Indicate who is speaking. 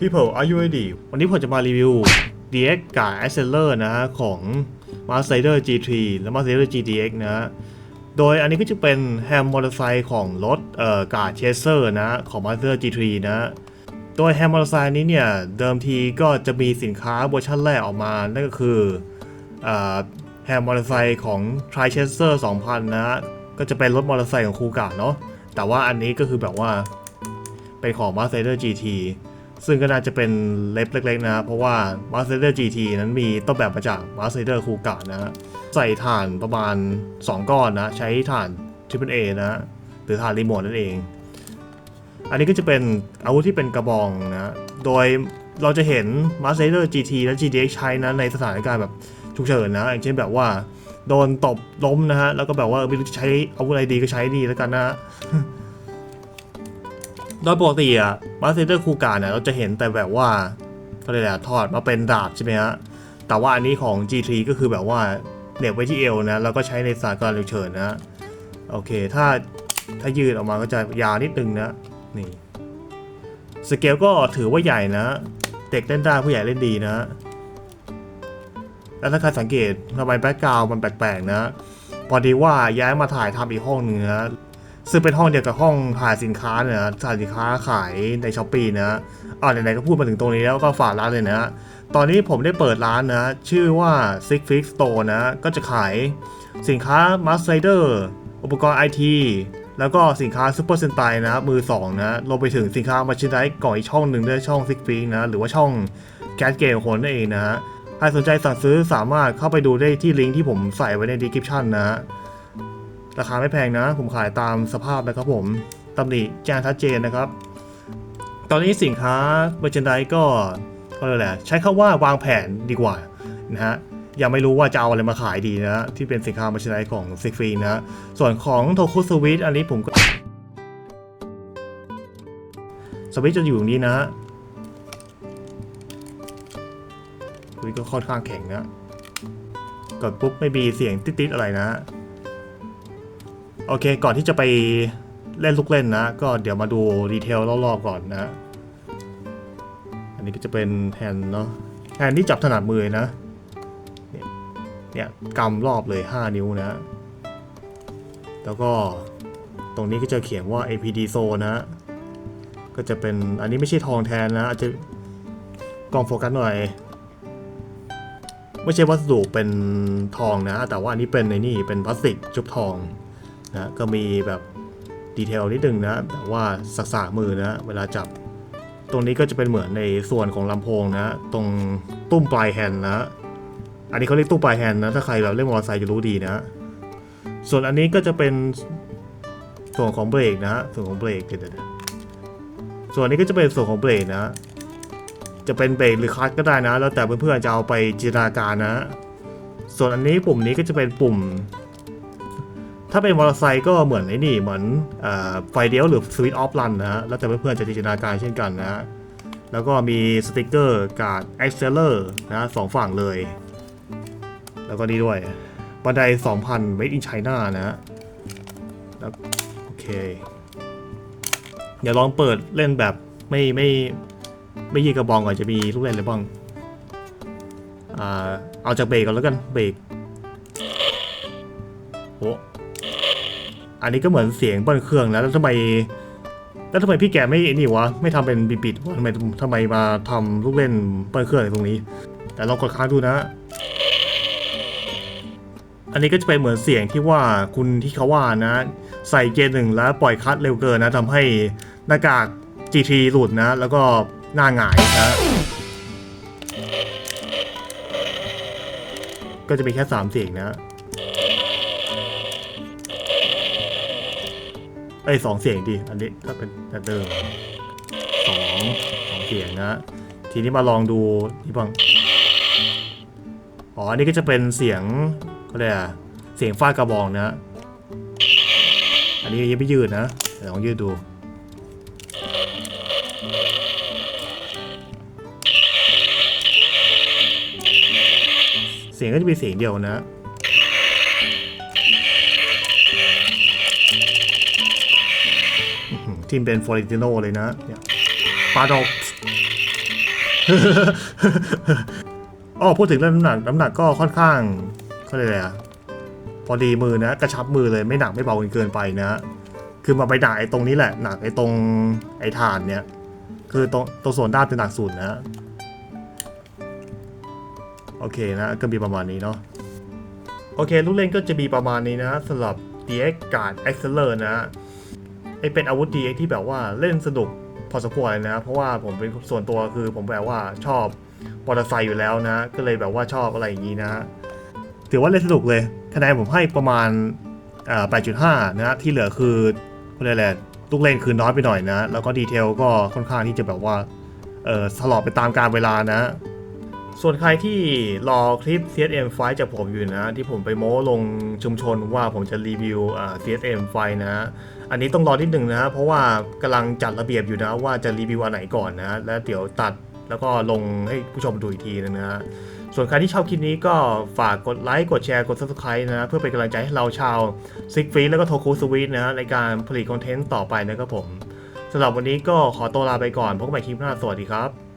Speaker 1: People are you ready วันนี้ผมจะมารีวิว DX กับ Acceler นะฮะของ Master G3 และ Master GDX นะฮะโดยอันนี้ก็จะเป็นแฮมมอเตอร์ไซค์ของรถเอ่อกาเชสเซอร์นะของ Master G3 นะ โดยแฮมมอเตอร์ไซค์นี้เนี่ย เดิมทีก็จะมีสินค้าเวอร์ชันแรกออกมา นั่นก็คือแฮมมอเตอร์ไซค์ของ t r i c h e s e r 2000นะฮะก็จะเป็นรถมอเตอร์ไซค์ของคูกาเนาะแต่ว่าอันนี้ก็คือแบบว่าเป็นของ m a s t e r GT ซึ่งก็น่าจะเป็นเล็บเล็กๆนะ เพราะว่า Master GT นั้นมีต้นแบบมาจาก Master Rider คูกะนะใส่ถ่านประมาณ 2 ก้อนนะ ใช้ถ่าน Triple A นะหรือถ่านรีโมทนั่นเอง อันนี้ก็จะเป็นอาวุธที่เป็นกระบองนะ โดยเราจะเห็น Master Rider GT และ GTX ใช้นะในสถานการณ์แบบฉุกเฉินนะ อย่างเช่นแบบว่าโดนตบล้มนะฮะ แล้วก็แบบว่าไม่รู้จะใช้อาวุธอะไรดีก็ใช้นี่แล้วกันนะ โดยปกติอะมาสเตอร์คูการเนี่ยเราจะเห็นแต่แบบว่าก็เลยแหละถอดมาเป็นดาบใช่ไหมฮะ แต่ว่าอันนี้ของ G3 ก็คือแบบว่าเหน็บไว้ที่เอวนะ แล้วก็ใช้ในสถานการณ์ฉุกเฉินนะ โอเค ถ้าถ้ายืดออกมาก็จะยาวนิดนึงนะ นี่ สเกลก็ถือว่าใหญ่นะ เด็กเล่นได้ผู้ใหญ่เล่นดีนะ แล้วถ้าใครสังเกตทำไมแบ็กกราวมันแปลกๆนะ พอดีว่าย้ายมาถ่ายทำอีกห้องหนึงนะ ซึ่งเป็นห้องเดียวกับห้องถ่ายสินค้าเนี่ยนะถ่ายสินค้าขายในช้อปปี้นะอ่าไหนๆก็พูดมาถึงตรงนี้แล้วก็ฝากร้านเลยนะ ตอนนี้ผมได้เปิดร้านนะ ชื่อว่า Six Fix Store นะ ก็จะขายสินค้า Master Rider อุปกรณ์ไอทีแล้วก็สินค้า Super Sentai นะมือ 2 นะรวมไปถึงสินค้ามาชินไดก่อนอีกช่องหนึ่งด้วยช่อง Six Fix นะ หรือว่าช่อง Cat Game คนนั่นเองนะฮะใครสนใจสั่งซื้อสามารถเข้าไปดูได้ที่ลิงก์ที่ผมใส่ไว้ใน description นะ ราคาไม่แพงนะ ผมขายตามสภาพนะครับผมตำหนิแจ้งชัดเจนนะครับ ตอนนี้สินค้าเ e อร์เจนไดก็ก็เลยแหละใช้คำว่าวางแผนดีกว่านะฮะยังไม่รู้ว่าจะเอาอะไรมาขายดีนะที่เป็นสินค้าเ e อร์เจนไดของซิกฟีนะส่วนของโทคุสวิตอันนี้ผมก็สวิตจะอยู่ตรงนี้นะสวิตก็ค่อนข้างแข็งนะกดปุ๊บไม่มีเสียงติ๊ดๆอะไรนะ โอเค ก่อนที่จะไปเล่นลูกเล่นนะ ก็เดี๋ยวมาดูดีเทลรอบๆก่อนนะ อันนี้ก็จะเป็นแฮนเนาะแฮนที่จับถนัดมือนะเนี่ยเนี่ยกำรอบเลย 5 นิ้วนะ แล้วก็ตรงนี้ก็จะเขียนว่า APD Zone นะ ก็จะเป็นอันนี้ไม่ใช่ทองแทนนะ อาจจะกล้องโฟกัสหน่อย ไม่ใช่วัสดุเป็นทองนะ แต่ว่าอันนี้เป็นในนี่เป็นพลาสติกชุบทอง นะก็มีแบบดีเทลนิดนึงนะแต่ว่าสักษามือนะเวลาจับ ตรงนี้ก็จะเป็นเหมือนในส่วนของลำโพงนะ ตรงตุ้มปลายแฮนด์นะ อันนี้เขาเรียกตุ้มปลายแฮนด์นะ ถ้าใครแบบเล่นมอเตอร์ไซค์จะรู้ดีนะ ส่วนอันนี้ก็จะเป็นส่วนของเบรกนะส่วนของเบรกเดี๋ยวส่วนนี้ก็จะเป็นส่วนของเบรกนะ จะเป็นเบรกหรือคลัตก็ได้นะ แล้วแต่เพื่อนๆจะเอาไปจินตนาการนะ ส่วนอันนี้ปุ่มนี้ก็จะเป็นปุ่ม ถ้าเป็นมอเตอร์ไซค์ก็เหมือนไอ้นี่เหมือนอไฟเดียวหรือสวิตช์ออฟรันนะฮะแล้วแต่เพื่อนๆจะจินตนาการเช่นกันนะฮะแล้วก็มีสติกเกอร์การ์ดเอ็กเซลเลอร์นะสองฝั่งเลย แล้วก็นี่ด้วยบันได 2,000 made in China นะฮะโอเค เดี๋ยวลองเปิดเล่นแบบไม่ไม่ไม่ยีกระบองก่อนจะมีลูกเล่นอะไรบ้างอ่าเอาจากเบรกก่อนแล้วกันเบรกโอ้ อันนี้ก็เหมือนเสียงเบิ้ลเครื่องแล้วแล้วทำไมแล้วทำไมพี่แกไม่นี่วะไม่ทำเป็นบิดๆวะทำไมทำไมมาทำลูกเล่นเบิ้ลเครื่องอะไรตรงนี้ แต่ลองกดค้างดูนะ อันนี้ก็จะเป็นเหมือนเสียงที่ว่าคุณที่เขาว่านะ ใส่เกียร์หนึ่งแล้วปล่อยคัดเร็วเกินนะทำให้หน้ากาก GT หลุดนะ แล้วก็หน้าหงายนะก็จะมีแค่สามเสียงนะ อ้ยสองเสียงดิอันนี้ถ้าเป็นแบบเดิมสองสองเสียงนะ ทีนี้มาลองดูนี่บ้างอ๋ออันนี้ก็จะเป็นเสียงก็เลยอะเสียงฟาดกระบองนะ อันนี้ยังไม่ยืดนะเดี๋ยวลองยืดดูเสียงก็จะมีเสียงเดียวนะ ทีมเป็นฟอริติโนเลยนะเนี่ยปาดอกอ๋อพูดถึงเรื่องน้ำหนักน้ำหนักก็ค่อนข้างเขาเรียกอะไรอะพอดีมือนะกระชับมือเลยไม่หนักไม่เบาจนเกินไปนะ คือมาไปหนักไอ้ตรงนี้แหละหนักไอ้ตรงไอ้ฐานเนี่ย คือตรงตรงส่วนด้านจะหนักสุดนะโอเคนะก็มีประมาณนี้เนาะโอเค ลูกเล่นก็จะมีประมาณนี้นะสำหรับ DX Guard Acceler นะ ไอเป็นอาวุธ DX ที่แบบว่าเล่นสนุกพอสมควรเลยนะ เพราะว่าผมเป็นส่วนตัวคือผมแบบว่าชอบมอเตอร์ไซค์อยู่แล้วนะ ก็เลยแบบว่าชอบอะไรอย่างนี้นะ ถือว่าเล่นสนุกเลยคะแนนผมให้ประมาณ8.5 นะที่เหลือคือเขาเรียกอะลูกเล่นคือน้อยไปหน่อยนะ แล้วก็ดีเทลก็ค่อนข้างที่จะแบบว่าเออสลอบไปตามการเวลานะ ส่วนใครที่รอคลิป CSM ไฟจากผมอยู่นะ ที่ผมไปโม้ลงชุมชนว่าผมจะรีวิวอ่า CSM ไฟนะ อันนี้ต้องรอนิดหนึ่งนะเพราะว่ากำลังจัดระเบียบอยู่นะว่าจะรีวิวอันไหนก่อนนะ แล้วเดี๋ยวตัดแล้วก็ลงให้ผู้ชมดูอีกทีนึงนะส่วนใครที่ชอบคลิปนี้ก็ฝากกดไลค์กดแชร์กด subscribe นะ เพื่อเป็นกำลังใจให้เราชาวซิกฟีแล้วก็โทคูสวีทนะในการผลิตคอนเทนต์ต่อไปนะครับผมสำหรับวันนี้ก็ขอตัวลาไปก่อนพบกันใหม่คลิปหน้าสวัสดีครับ